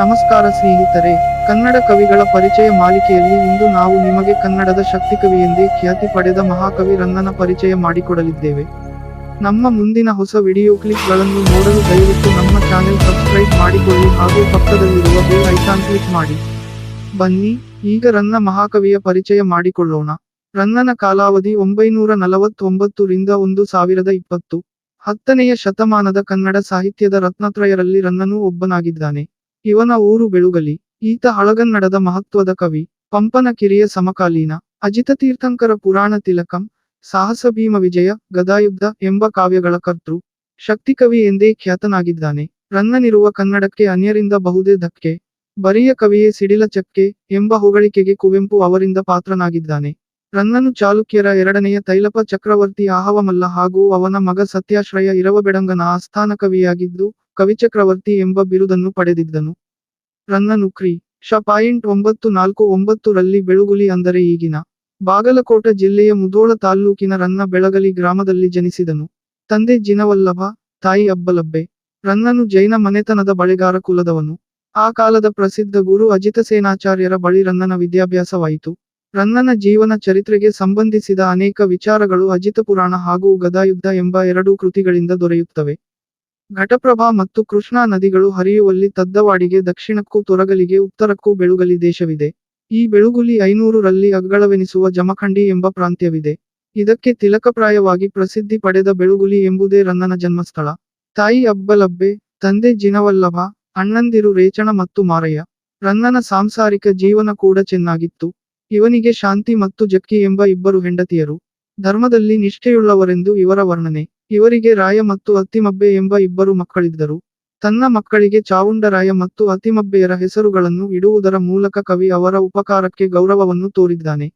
ನಮಸ್ಕಾರ ಸ್ನೇಹಿತರೆ, ಕನ್ನಡ ಕವಿಗಳ ಪರಿಚಯ ಮಾಲಿಕೆಯಲ್ಲಿ ಇಂದು ನಾವು ನಿಮಗೆ ಕನ್ನಡದ ಶಕ್ತಿ ಕವಿ ಎಂದೇ ಖ್ಯಾತಿ ಪಡೆದ ಮಹಾಕವಿ ರನ್ನನ ಪರಿಚಯ ಮಾಡಿಕೊಡಲಿದ್ದೇವೆ. ನಮ್ಮ ಮುಂದಿನ ಹೊಸ ವಿಡಿಯೋ ಕ್ಲಿಪ್ಗಳನ್ನು ನೋಡಲು ದಯವಿಟ್ಟು ನಮ್ಮ ಚಾನೆಲ್ ಸಬ್ಸ್ಕ್ರೈಬ್ ಮಾಡಿಕೊಳ್ಳಿ ಹಾಗೂ ಪಕ್ಕದಲ್ಲಿರುವ ಬೆಲ್ ಐಕಾನ್ ಕ್ಲಿಕ್ ಮಾಡಿ. ಬನ್ನಿ, ಈಗ ರನ್ನ ಮಹಾಕವಿಯ ಪರಿಚಯ ಮಾಡಿಕೊಳ್ಳೋಣ. ರನ್ನನ ಕಾಲಾವಧಿ ಒಂಬೈನೂರ ನಲವತ್ತೊಂಬತ್ತು ರಿಂದ ಒಂದು ಸಾವಿರದ ಇಪ್ಪತ್ತು ಹತ್ತನೆಯ ಶತಮಾನದ ಕನ್ನಡ ಸಾಹಿತ್ಯದ ರತ್ನತ್ರಯರಲ್ಲಿ ರನ್ನನೂ ಒಬ್ಬನಾಗಿದ್ದಾನೆ. ಇವನ ಊರು ಬೆಳುಗಲಿ. ಈತ ಹಳಗನ್ನಡದ ಮಹತ್ವದ ಕವಿ. ಪಂಪನ ಕಿರಿಯ ಸಮಕಾಲೀನ. ಅಜಿತ ತೀರ್ಥಂಕರ ಪುರಾಣ ತಿಲಕಂ. ಸಾಹಸ ಭೀಮ ವಿಜಯ, ಗದಾಯುದ್ಧ ಎಂಬ ಕಾವ್ಯಗಳ ಕರ್ತೃ. ಶಕ್ತಿ ಕವಿ ಎಂದೇ ಖ್ಯಾತನಾಗಿದ್ದಾನೆ. ರನ್ನನಿರುವ ಕನ್ನಡಕ್ಕೆ ಅನ್ಯರಿಂದ ಬಹುದೇ ಧಕ್ಕೆ. ಬರಿಯ ಕವಿಯೇ ಸಿಡಿಲ ಚಕ್ಕೆ ಎಂಬ ಹೊಗಳಿಕೆಗೆ ಕುವೆಂಪು ಅವರಿಂದ ಪಾತ್ರನಾಗಿದ್ದಾನೆ. ರನ್ನನು ಚಾಲುಕ್ಯರ ಎರಡನೆಯ ತೈಲಪ ಚಕ್ರವರ್ತಿ ಆಹವಮಲ್ಲ ಹಾಗೂ ಅವನ ಮಗ ಸತ್ಯಾಶ್ರಯ ಇರವಬೆಡಂಗನ ಆಸ್ಥಾನ ಕವಿಯಾಗಿದ್ದು, ಕವಿಚಕ್ರವರ್ತಿ ಎಂಬ ಬಿರುದನ್ನು ಪಡೆದಿದ್ದನು. ರನ್ನನು ನುಕ್ರಿ ಶ ಪಾಯಿಂಟ್ ಒಂಬತ್ತು ನಾಲ್ಕು ಒಂಬತ್ತು ರಲ್ಲಿ ಬೆಳುಗುಲಿ ಅಂದರೆ ಈಗಿನ ಬಾಗಲಕೋಟ ಜಿಲ್ಲೆಯ ಮುದೋಳ ತಾಲ್ಲೂಕಿನ ರನ್ನ ಬೆಳಗಲಿ ಗ್ರಾಮದಲ್ಲಿ ಜನಿಸಿದನು. ತಂದೆ ಜಿನವಲ್ಲಭ, ತಾಯಿ ಅಬ್ಬಲಬ್ಬೆ. ರನ್ನನು ಜೈನ ಮನೆತನದ ಬಳೆಗಾರ ಕುಲದವನು. ಆ ಕಾಲದ ಪ್ರಸಿದ್ಧ ಗುರು ಅಜಿತ ಸೇನಾಚಾರ್ಯರ ಬಳಿ ರನ್ನನ ವಿದ್ಯಾಭ್ಯಾಸವಾಯಿತು. ರನ್ನನ ಜೀವನ ಚರಿತ್ರೆಗೆ ಸಂಬಂಧಿಸಿದ ಅನೇಕ ವಿಚಾರಗಳು ಅಜಿತ ಪುರಾಣ ಹಾಗೂ ಗದಾಯುದ್ಧ ಎಂಬ ಎರಡೂ ಕೃತಿಗಳಿಂದ ದೊರೆಯುತ್ತವೆ. ಘಟಪ್ರಭಾ ಮತ್ತು ಕೃಷ್ಣಾ ನದಿಗಳು ಹರಿಯುವಲ್ಲಿ ತದ್ದವಾಡಿಗೆ ದಕ್ಷಿಣಕ್ಕೂ ತೊರಗಲಿಗೆ ಉತ್ತರಕ್ಕೂ ಬೆಳುಗಲಿ ದೇಶವಿದೆ. ಈ ಬೆಳುಗುಲಿ ಐನೂರು ರಲ್ಲಿ ಅಗ್ಗಳವೆನಿಸುವ ಜಮಖಂಡಿ ಎಂಬ ಪ್ರಾಂತ್ಯವಿದೆ. ಇದಕ್ಕೆ ತಿಲಕಪ್ರಾಯವಾಗಿ ಪ್ರಸಿದ್ಧಿ ಪಡೆದ ಬೆಳುಗುಲಿ ಎಂಬುದೇ ರನ್ನನ ಜನ್ಮಸ್ಥಳ. ತಾಯಿ ಅಬ್ಬಲಬ್ಬೆ, ತಂದೆ ಜಿನವಲ್ಲಭ, ಅಣ್ಣಂದಿರು ರೇಚಣ ಮತ್ತು ಮಾರಯ್ಯ. ರನ್ನನ ಸಾಂಸಾರಿಕ ಜೀವನ ಕೂಡ ಚೆನ್ನಾಗಿತ್ತು. ಇವನಿಗೆ ಶಾಂತಿ ಮತ್ತು ಜಕ್ಕಿ ಎಂಬ ಇಬ್ಬರು ಹೆಂಡತಿಯರು. ಧರ್ಮದಲ್ಲಿ ನಿಷ್ಠೆಯುಳ್ಳವರೆಂದು ಇವರ ವರ್ಣನೆ. ಇವರಿಗೆ ರಾಯ ಮತ್ತು ಅತ್ತಿಮಬ್ಬೆ ಎಂಬ ಇಬ್ಬರು ಮಕ್ಕಳಿದ್ದರು. ತನ್ನ ಮಕ್ಕಳಿಗೆ ಚಾವುಂಡರಾಯ ಮತ್ತು ಅತಿಮಬ್ಬೆಯರ ಹೆಸರುಗಳನ್ನು ಇಡುವುದರ ಮೂಲಕ ಕವಿ ಅವರ ಉಪಕಾರಕ್ಕೆ ಗೌರವವನ್ನು ತೋರಿದ್ದಾನೆ.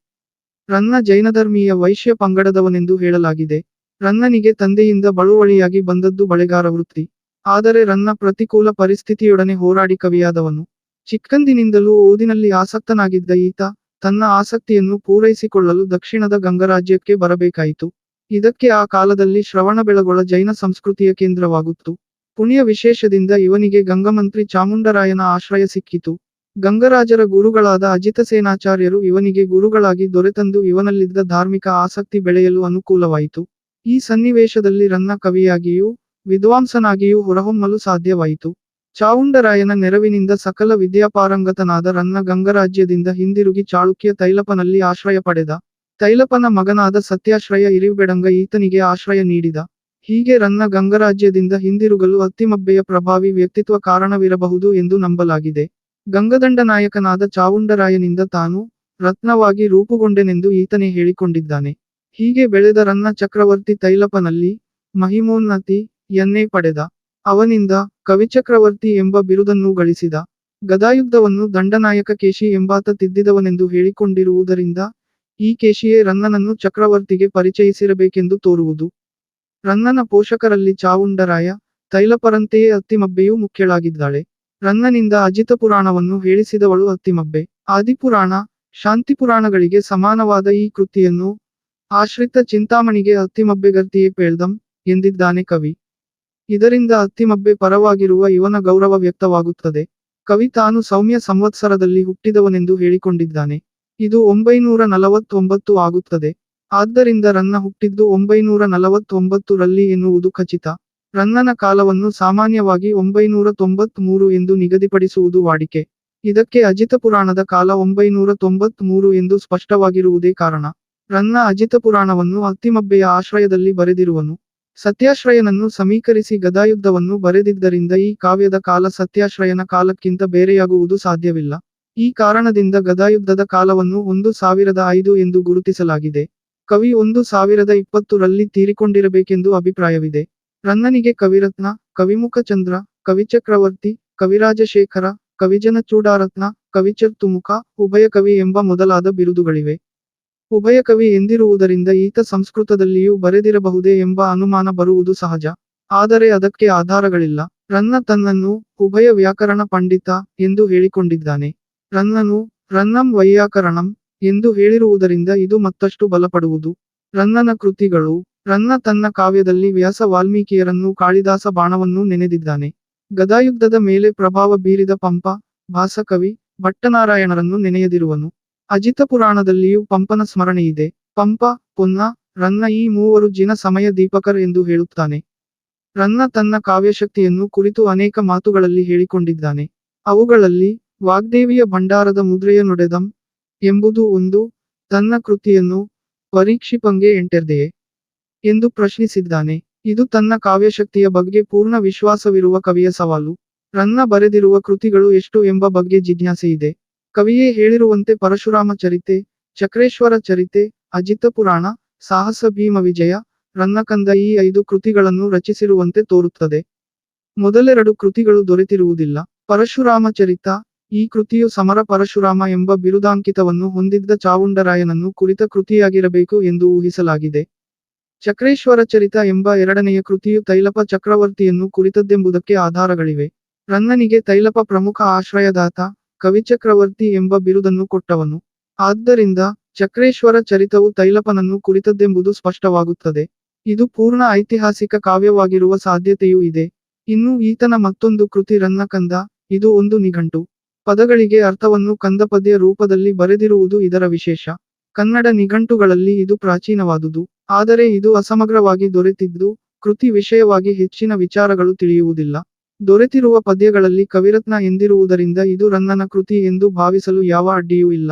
ರನ್ನ ಜೈನಧರ್ಮೀಯ ವೈಶ್ಯ ಪಂಗಡದವನೆಂದು ಹೇಳಲಾಗಿದೆ. ರನ್ನನಿಗೆ ತಂದೆಯಿಂದ ಬಳುವಳಿಯಾಗಿ ಬಂದದ್ದು ಬಳೆಗಾರ ವೃತ್ತಿ. ಆದರೆ ರನ್ನ ಪ್ರತಿಕೂಲ ಪರಿಸ್ಥಿತಿಯೊಡನೆ ಹೋರಾಡಿ ಕವಿಯಾದವನು. ಚಿಕ್ಕಂದಿನಿಂದಲೂ ಓದಿನಲ್ಲಿ ಆಸಕ್ತನಾಗಿದ್ದ ಈತ ತನ್ನ ಆಸಕ್ತಿಯನ್ನು ಪೂರೈಸಿಕೊಳ್ಳಲು ದಕ್ಷಿಣದ ಗಂಗರಾಜ್ಯಕ್ಕೆ ಬರಬೇಕಾಯಿತು. ಇದಕ್ಕೆ ಆ ಕಾಲದಲ್ಲಿ ಶ್ರವಣಬೆಳಗೊಳ ಜೈನ ಸಂಸ್ಕೃತಿಯ ಕೇಂದ್ರವಾಗುತ್ತು. ಪುಣ್ಯ ವಿಶೇಷದಿಂದ ಇವನಿಗೆ ಗಂಗಮಂತ್ರಿ ಚಾಮುಂಡರಾಯನ ಆಶ್ರಯ ಸಿಕ್ಕಿತು. ಗಂಗರಾಜರ ಗುರುಗಳಾದ ಅಜಿತ ಸೇನಾಚಾರ್ಯರು ಇವನಿಗೆ ಗುರುಗಳಾಗಿ ದೊರೆತಂದು ಇವನಲ್ಲಿದ್ದ ಧಾರ್ಮಿಕ ಆಸಕ್ತಿ ಬೆಳೆಯಲು ಅನುಕೂಲವಾಯಿತು. ಈ ಸನ್ನಿವೇಶದಲ್ಲಿ ರನ್ನ ಕವಿಯಾಗಿಯೂ, ವಿದ್ವಾಂಸನಾಗಿಯೂ ಹೊರಹೊಮ್ಮಲು ಸಾಧ್ಯವಾಯಿತು. ಚಾವುಂಡರಾಯನ ನೆರವಿನಿಂದ ಸಕಲ ವಿದ್ಯಾಪಾರಂಗತನಾದ ರನ್ನ ಗಂಗರಾಜ್ಯದಿಂದ ಹಿಂದಿರುಗಿ ಚಾಳುಕ್ಯ ತೈಲಪನಲ್ಲಿ ಆಶ್ರಯ ಪಡೆದ. ತೈಲಪನ ಮಗನಾದ ಸತ್ಯಾಶ್ರಯ ಇರಿವ್ಬೆಡಂಗ ಈತನಿಗೆ ಆಶ್ರಯ ನೀಡಿದ. ಹೀಗೆ ರನ್ನ ಗಂಗರಾಜ್ಯದಿಂದ ಹಿಂದಿರುಗಲು ಅತ್ತಿಮಬ್ಬೆಯ ಪ್ರಭಾವಿ ವ್ಯಕ್ತಿತ್ವ ಕಾರಣವಿರಬಹುದು ಎಂದು ನಂಬಲಾಗಿದೆ. ಗಂಗದಂಡನಾಯಕನಾದ ಚಾವುಂಡರಾಯನಿಂದ ತಾನು ರತ್ನವಾಗಿ ರೂಪುಗೊಂಡೆನೆಂದು ಈತನೇ ಹೇಳಿಕೊಂಡಿದ್ದಾನೆ. ಹೀಗೆ ಬೆಳೆದ ರನ್ನ ಚಕ್ರವರ್ತಿ ತೈಲಪನಲ್ಲಿ ಮಹಿಮೋನ್ನತಿ ಯನ್ನೇ ಪಡೆದ. ಅವನಿಂದ ಕವಿಚಕ್ರವರ್ತಿ ಎಂಬ ಬಿರುದನ್ನು ಗಳಿಸಿದ. ಗದಾಯುದ್ಧವನ್ನು ದಂಡನಾಯಕ ಕೇಶಿ ಎಂಬಾತ ತಿದ್ದಿದವನೆಂದು ಹೇಳಿಕೊಂಡಿರುವುದರಿಂದ ಈ ಕೇಶಿಯೇ ರನ್ನನನ್ನು ಚಕ್ರವರ್ತಿಗೆ ಪರಿಚಯಿಸಿರಬೇಕೆಂದು ತೋರುವುದು. ರನ್ನನ ಪೋಷಕರಲ್ಲಿ ಚಾವುಂಡರಾಯ, ತೈಲಪರಂತೆಯೇ ಅತ್ತಿಮಬ್ಬೆಯೂ ಮುಖ್ಯಳಾಗಿದ್ದಾಳೆ. ರನ್ನನಿಂದ ಅಜಿತ ಪುರಾಣವನ್ನು ಹೇಳಿಸಿದವಳು ಅತ್ತಿಮಬ್ಬೆ. ಆದಿಪುರಾಣ, ಶಾಂತಿಪುರಾಣಗಳಿಗೆ ಸಮಾನವಾದ ಈ ಕೃತಿಯನ್ನು ಆಶ್ರಿತ ಚಿಂತಾಮಣಿಗೆ ಅತ್ತಿಮಬ್ಬೆಗರ್ತಿಯೇ ಪೇಳ್ದಂ ಎಂದಿದ್ದಾನೆ ಕವಿ. ಇದರಿಂದ ಅತ್ತಿಮಬ್ಬೆ ಪರವಾಗಿರುವ ಇವನ ಗೌರವ ವ್ಯಕ್ತವಾಗುತ್ತದೆ. ಕವಿ ತಾನು ಸೌಮ್ಯ ಸಂವತ್ಸರದಲ್ಲಿ ಹುಟ್ಟಿದವನೆಂದು ಹೇಳಿಕೊಂಡಿದ್ದಾನೆ. ಇದು ಒಂಬೈನೂರ ನಲವತ್ತೊಂಬತ್ತು ಆಗುತ್ತದೆ. ಆದ್ದರಿಂದ ರನ್ನ ಹುಟ್ಟಿದ್ದು ಒಂಬೈನೂರ ನಲವತ್ತೊಂಬತ್ತು ರಲ್ಲಿ ಎನ್ನುವುದು ಖಚಿತ. ರನ್ನನ ಕಾಲವನ್ನು ಸಾಮಾನ್ಯವಾಗಿ ಒಂಬೈನೂರ ತೊಂಬತ್ಮೂರು ಎಂದು ನಿಗದಿಪಡಿಸುವುದು ವಾಡಿಕೆ. ಇದಕ್ಕೆ ಅಜಿತ ಪುರಾಣದ ಕಾಲ ಒಂಬೈನೂರ ತೊಂಬತ್ತ್ ಮೂರು ಎಂದು ಸ್ಪಷ್ಟವಾಗಿರುವುದೇ ಕಾರಣ. ರನ್ನ ಅಜಿತ ಪುರಾಣವನ್ನು ಅತ್ತಿಮಬ್ಬೆಯ ಆಶ್ರಯದಲ್ಲಿ ಬರೆದಿರುವನು. ಸತ್ಯಾಶ್ರಯನನ್ನು ಸಮೀಕರಿಸಿ ಗದಾಯುದ್ಧವನ್ನು ಬರೆದಿದ್ದರಿಂದ ಈ ಕಾವ್ಯದ ಕಾಲ ಸತ್ಯಾಶ್ರಯನ ಕಾಲಕ್ಕಿಂತ ಬೇರೆಯಾಗುವುದು ಸಾಧ್ಯವಿಲ್ಲ. ಈ ಕಾರಣದಿಂದ ಗದಾಯುದ್ಧದ ಕಾಲವನ್ನು ಒಂದು ಸಾವಿರದ ಐದು ಎಂದು ಗುರುತಿಸಲಾಗಿದೆ. ಕವಿ ಒಂದು ಸಾವಿರದ ಇಪ್ಪತ್ತು ರಲ್ಲಿ ತೀರಿಕೊಂಡಿರಬೇಕೆಂದು ಅಭಿಪ್ರಾಯವಿದೆ. ರನ್ನನಿಗೆ ಕವಿರತ್ನ, ಕವಿಮುಖ ಚಂದ್ರ, ಕವಿಚಕ್ರವರ್ತಿ, ಕವಿರಾಜಶೇಖರ, ಕವಿಜನ ಚೂಡಾರತ್ನ, ಕವಿಚರ್ತುಮುಖ, ಉಭಯ ಕವಿ ಎಂಬ ಮೊದಲಾದ ಬಿರುದುಗಳಿವೆ. ಉಭಯ ಕವಿ ಎಂದಿರುವುದರಿಂದ ಈತ ಸಂಸ್ಕೃತದಲ್ಲಿಯೂ ಬರೆದಿರಬಹುದೇ ಎಂಬ ಅನುಮಾನ ಬರುವುದು ಸಹಜ. ಆದರೆ ಅದಕ್ಕೆ ಆಧಾರಗಳಿಲ್ಲ. ರನ್ನ ತನ್ನನ್ನು ಉಭಯ ವ್ಯಾಕರಣ ಪಂಡಿತ ಎಂದು ಹೇಳಿಕೊಂಡಿದ್ದಾನೆ. ರನ್ನನು ರನ್ನಂ ವೈಯಾಕರಣಂ ಎಂದು ಹೇಳಿರುವುದರಿಂದ ಇದು ಮತ್ತಷ್ಟು ಬಲಪಡುವುದು. ರನ್ನನ ಕೃತಿಗಳು ರನ್ನ ತನ್ನ ಕಾವ್ಯದಲ್ಲಿ ವ್ಯಾಸ ವಾಲ್ಮೀಕಿಯರನ್ನು ಕಾಳಿದಾಸ ಬಾಣವನ್ನು ನೆನೆದಿದ್ದಾನೆ. ಗದಾಯುದ್ಧದ ಮೇಲೆ ಪ್ರಭಾವ ಬೀರಿದ ಪಂಪ, ಭಾಸಕವಿ ಭಟ್ಟನಾರಾಯಣರನ್ನು ನೆನೆಯದಿರುವನು. ಅಜಿತ ಪುರಾಣದಲ್ಲಿಯೂ ಪಂಪನ ಸ್ಮರಣೆಯಿದೆ. ಪಂಪ, ಪೊನ್ನ, ರನ್ನ ಈ ಮೂವರು ಜಿನ ಸಮಯ ದೀಪಕರ್ ಎಂದು ಹೇಳುತ್ತಾನೆ. ರನ್ನ ತನ್ನ ಕಾವ್ಯಶಕ್ತಿಯನ್ನು ಕುರಿತು ಅನೇಕ ಮಾತುಗಳಲ್ಲಿ ಹೇಳಿಕೊಂಡಿದ್ದಾನೆ. ಅವುಗಳಲ್ಲಿ ವಾಗ್ದೇವಿಯ ಭಂಡಾರದ ಮುದ್ರೆಯ ನೊಡೆದಂ ಎಂಬುದು ಒಂದು, ತನ್ನ ಕೃತಿಯನ್ನು ಪರೀಕ್ಷಿಪಂಗೆ ಎಂಟೆರ್ದೆಯೇ ಎಂದು ಪ್ರಶ್ನಿಸಿದ್ದಾನೆ. ಇದು ತನ್ನ ಕಾವ್ಯಶಕ್ತಿಯ ಬಗ್ಗೆ ಪೂರ್ಣ ವಿಶ್ವಾಸವಿರುವ ಕವಿಯ ಸವಾಲು. ರನ್ನ ಬರೆದಿರುವ ಕೃತಿಗಳು ಎಷ್ಟು ಎಂಬ ಬಗ್ಗೆ ಜಿಜ್ಞಾಸೆಯಿದೆ. ಕವಿಯೇ ಹೇಳಿರುವಂತೆ ಪರಶುರಾಮ ಚರಿತೆ, ಚಕ್ರೇಶ್ವರ ಚರಿತೆ, ಅಜಿತ ಪುರಾಣ, ಸಾಹಸ ಭೀಮ ವಿಜಯ ರನ್ನಕಂದ ಈ ಐದು ಕೃತಿಗಳನ್ನು ರಚಿಸಿರುವಂತೆ ತೋರುತ್ತದೆ. ಮೊದಲೆರಡು ಕೃತಿಗಳು ದೊರೆತಿರುವುದಿಲ್ಲ. ಪರಶುರಾಮ ಚರಿತ, ಈ ಕೃತಿಯು ಸಮರ ಪರಶುರಾಮ ಎಂಬ ಬಿರುದಾಂಕಿತವನ್ನು ಹೊಂದಿದ್ದ ಚಾವುಂಡರಾಯನನ್ನು ಕುರಿತ ಕೃತಿಯಾಗಿರಬೇಕು ಎಂದು ಊಹಿಸಲಾಗಿದೆ. ಚಕ್ರೇಶ್ವರ ಚರಿತ ಎಂಬ ಎರಡನೆಯ ಕೃತಿಯು ತೈಲಪ ಚಕ್ರವರ್ತಿಯನ್ನು ಕುರಿತದ್ದೆಂಬುದಕ್ಕೆ ಆಧಾರಗಳಿವೆ. ರನ್ನನಿಗೆ ತೈಲಪ ಪ್ರಮುಖ ಆಶ್ರಯದಾತ ಕವಿಚಕ್ರವರ್ತಿ ಎಂಬ ಬಿರುದನ್ನು ಕೊಟ್ಟವನು. ಆದ್ದರಿಂದ ಚಕ್ರೇಶ್ವರ ಚರಿತವು ತೈಲಪನನ್ನು ಕುರಿತದ್ದೆಂಬುದು ಸ್ಪಷ್ಟವಾಗುತ್ತದೆ. ಇದು ಪೂರ್ಣ ಐತಿಹಾಸಿಕ ಕಾವ್ಯವಾಗಿರುವ ಸಾಧ್ಯತೆಯೂ ಇದೆ. ಇನ್ನು ಈತನ ಮತ್ತೊಂದು ಕೃತಿ ರನ್ನಕಂದ, ಇದು ಒಂದು ನಿಘಂಟು. ಪದಗಳಿಗೆ ಅರ್ಥವನ್ನು ಕಂದಪದ್ಯ ರೂಪದಲ್ಲಿ ಬರೆದಿರುವುದು ಇದರ ವಿಶೇಷ. ಕನ್ನಡ ನಿಘಂಟುಗಳಲ್ಲಿ ಇದು ಪ್ರಾಚೀನವಾದುದು. ಆದರೆ ಇದು ಅಸಮಗ್ರವಾಗಿ ದೊರೆತಿದ್ದು, ಕೃತಿ ವಿಷಯವಾಗಿ ಹೆಚ್ಚಿನ ವಿಚಾರಗಳು ತಿಳಿಯುವುದಿಲ್ಲ. ದೊರೆತಿರುವ ಪದ್ಯಗಳಲ್ಲಿ ಕವಿರತ್ನ ಎಂದಿರುವುದರಿಂದ ಇದು ರನ್ನನ ಕೃತಿ ಎಂದು ಭಾವಿಸಲು ಯಾವ ಅಡ್ಡಿಯೂ ಇಲ್ಲ.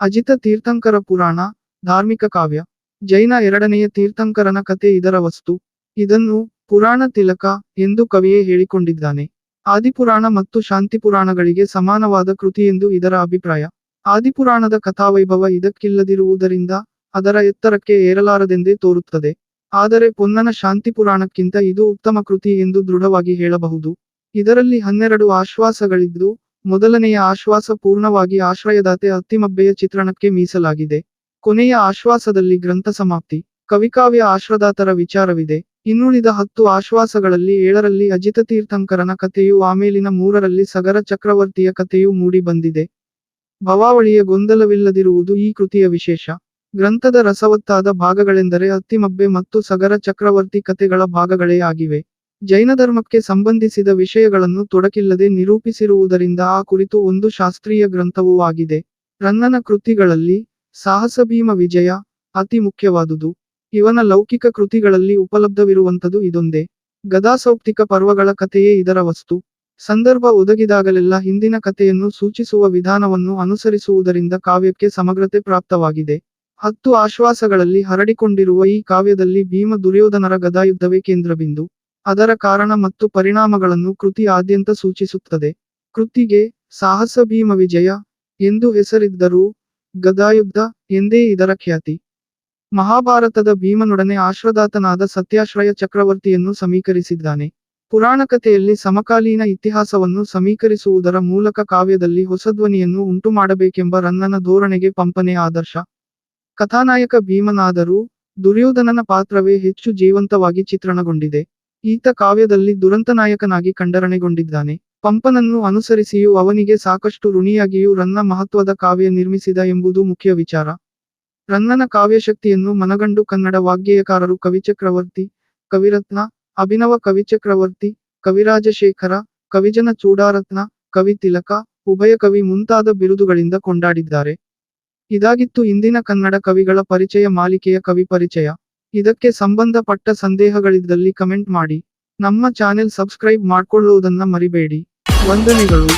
ಅಜಿತ ತೀರ್ಥಂಕರ ಪುರಾಣ, ಧಾರ್ಮಿಕ ಕಾವ್ಯ. ಜೈನ ಎರಡನೆಯ ತೀರ್ಥಂಕರನ ಕತೆ ಇದರ ವಸ್ತು. ಇದನ್ನು ಪುರಾಣ ತಿಲಕ ಎಂದು ಕವಿಯೇ ಹೇಳಿಕೊಂಡಿದ್ದಾನೆ. ಆದಿಪುರಾಣ ಮತ್ತು ಶಾಂತಿಪುರಾಣಗಳಿಗೆ ಸಮಾನವಾದ ಕೃತಿ ಎಂದು ಇದರ ಅಭಿಪ್ರಾಯ. ಆದಿಪುರಾಣದ ಕಥಾವೈಭವ ಇದಕ್ಕಿಲ್ಲದಿರುವುದರಿಂದ ಅದರ ಎತ್ತರಕ್ಕೆ ಏರಲಾರದೆಂದೇ ತೋರುತ್ತದೆ. ಆದರೆ ಪೊನ್ನನ ಶಾಂತಿಪುರಾಣಕ್ಕಿಂತ ಇದು ಉತ್ತಮ ಕೃತಿ ಎಂದು ದೃಢವಾಗಿ ಹೇಳಬಹುದು. ಇದರಲ್ಲಿ ಹನ್ನೆರಡು ಆಶ್ವಾಸಗಳಿದ್ದು, ಮೊದಲನೆಯ ಆಶ್ವಾಸ ಪೂರ್ಣವಾಗಿ ಆಶ್ರಯದಾತೆ ಅತ್ತಿಮಬ್ಬೆಯ ಚಿತ್ರಣಕ್ಕೆ ಮೀಸಲಾಗಿದೆ. ಕೊನೆಯ ಆಶ್ವಾಸದಲ್ಲಿ ಗ್ರಂಥ ಸಮಾಪ್ತಿ. ಕವಿಕಾವ್ಯ ಆಶ್ರದಾತರ ವಿಚಾರವಿದೆ. ಇನ್ನುಳಿದ ಹತ್ತು ಆಶ್ವಾಸಗಳಲ್ಲಿ ಏಳರಲ್ಲಿ ಅಜಿತ ತೀರ್ಥಂಕರನ ಕಥೆಯು ಆಮೇಲಿನ ಮೂರರಲ್ಲಿ ಸಗರ ಚಕ್ರವರ್ತಿಯ ಕಥೆಯೂ ಮೂಡಿಬಂದಿದೆ ಭವಾವಳಿಯ ಗೊಂದಲವಿಲ್ಲದಿರುವುದು ಈ ಕೃತಿಯ ವಿಶೇಷ. ಗ್ರಂಥದ ರಸವತ್ತಾದ ಭಾಗಗಳೆಂದರೆ ಅತ್ತಿಮಬ್ಬೆ ಮತ್ತು ಸಗರ ಚಕ್ರವರ್ತಿ ಕಥೆಗಳ ಭಾಗಗಳೇ ಆಗಿವೆ. ಜೈನ ಧರ್ಮಕ್ಕೆ ಸಂಬಂಧಿಸಿದ ವಿಷಯಗಳನ್ನು ತೊಡಕಿಲ್ಲದೆ ನಿರೂಪಿಸಿರುವುದರಿಂದ ಆ ಕುರಿತು ಒಂದು ಶಾಸ್ತ್ರೀಯ ಗ್ರಂಥವೂ ಆಗಿದೆ. ರನ್ನನ ಕೃತಿಗಳಲ್ಲಿ ಸಾಹಸಭೀಮ ವಿಜಯ ಅತಿ ಮುಖ್ಯವಾದುದು. ಇವನ ಲೌಕಿಕ ಕೃತಿಗಳಲ್ಲಿ ಉಪಲಬ್ಧವಿರುವಂಥದ್ದು ಇದೊಂದೇ. ಗದಾಸೌಕ್ತಿಕ ಪರ್ವಗಳ ಕಥೆಯೇ ಇದರ ವಸ್ತು. ಸಂದರ್ಭ ಒದಗಿದಾಗಲೆಲ್ಲ ಹಿಂದಿನ ಕಥೆಯನ್ನು ಸೂಚಿಸುವ ವಿಧಾನವನ್ನು ಅನುಸರಿಸುವುದರಿಂದ ಕಾವ್ಯಕ್ಕೆ ಸಮಗ್ರತೆ ಪ್ರಾಪ್ತವಾಗಿದೆ. ಹತ್ತು ಆಶ್ವಾಸಗಳಲ್ಲಿ ಹರಡಿಕೊಂಡಿರುವ ಈ ಕಾವ್ಯದಲ್ಲಿ ಭೀಮ ದುರ್ಯೋಧನರ ಗದಾಯುದ್ಧವೇ ಕೇಂದ್ರಬಿಂದು. ಅದರ ಕಾರಣ ಮತ್ತು ಪರಿಣಾಮಗಳನ್ನು ಕೃತಿ ಆದ್ಯಂತ ಸೂಚಿಸುತ್ತದೆ. ಕೃತಿಗೆ ಸಾಹಸ ಭೀಮ ವಿಜಯ ಎಂದು ಹೆಸರಿದ್ದರೂ ಗದಾಯುದ್ಧ ಎಂದೇ ಇದರ ಖ್ಯಾತಿ. ಮಹಾಭಾರತದ ಭೀಮನೊಡನೆ ಆಶ್ರದಾತನಾದ ಸತ್ಯಾಶ್ರಯ ಚಕ್ರವರ್ತಿಯನ್ನು ಸಮೀಕರಿಸಿದ್ದಾನೆ. ಪುರಾಣ ಕಥೆಯಲ್ಲಿ ಸಮಕಾಲೀನ ಇತಿಹಾಸವನ್ನು ಸಮೀಕರಿಸುವುದರ ಮೂಲಕ ಕಾವ್ಯದಲ್ಲಿ ಹೊಸಧ್ವನಿಯನ್ನು ಉಂಟುಮಾಡಬೇಕೆಂಬ ರನ್ನನ ಧೋರಣೆಗೆ ಪಂಪನೆ ಆದರ್ಶ. ಕಥಾನಾಯಕ ಭೀಮನಾದರೂ ದುರ್ಯೋಧನನ ಪಾತ್ರವೇ ಹೆಚ್ಚು ಜೀವಂತವಾಗಿ ಚಿತ್ರಣಗೊಂಡಿದೆ. ಈತ ಕಾವ್ಯದಲ್ಲಿ ದುರಂತನಾಯಕನಾಗಿ ಕಂಡರಣೆಗೊಂಡಿದ್ದಾನೆ. ಪಂಪನನ್ನು ಅನುಸರಿಸಿಯೂ ಅವನಿಗೆ ಸಾಕಷ್ಟು ಋಣಿಯಾಗಿಯೂ ರನ್ನ ಮಹತ್ವದ ಕಾವ್ಯ ನಿರ್ಮಿಸಿದ ಎಂಬುದು ಮುಖ್ಯ ವಿಚಾರ. ರನ್ನನ ಕಾವ್ಯಶಕ್ತಿಯನ್ನು ಮನಗಂಡು ಕನ್ನಡ ವಾಗ್ಗೇಯಕಾರರು ಕವಿಚಕ್ರವರ್ತಿ, ಕವಿರತ್ನ, ಅಭಿನವ ಕವಿಚಕ್ರವರ್ತಿ, ಕವಿರಾಜಶೇಖರ, ಕವಿಜನ ಚೂಡಾರತ್ನ, ಕವಿ ತಿಲಕ, ಉಭಯ ಕವಿ ಮುಂತಾದ ಬಿರುದುಗಳಿಂದ ಕೊಂಡಾಡಿದ್ದಾರೆ. ಇದಾಗಿತ್ತು ಇಂದಿನ ಕನ್ನಡ ಕವಿಗಳ ಪರಿಚಯ ಮಾಲಿಕೆಯ ಕವಿ ಪರಿಚಯ. ಇದಕ್ಕೆ ಸಂಬಂಧಪಟ್ಟ ಸಂದೇಹಗಳಿದ್ದಲ್ಲಿ ಕಮೆಂಟ್ ಮಾಡಿ. ನಮ್ಮ ಚಾನೆಲ್ ಸಬ್ಸ್ಕ್ರೈಬ್ ಮಾಡ್ಕೊಳ್ಳುವುದನ್ನ ಮರಿಬೇಡಿ. ವಂದನೆಗಳು.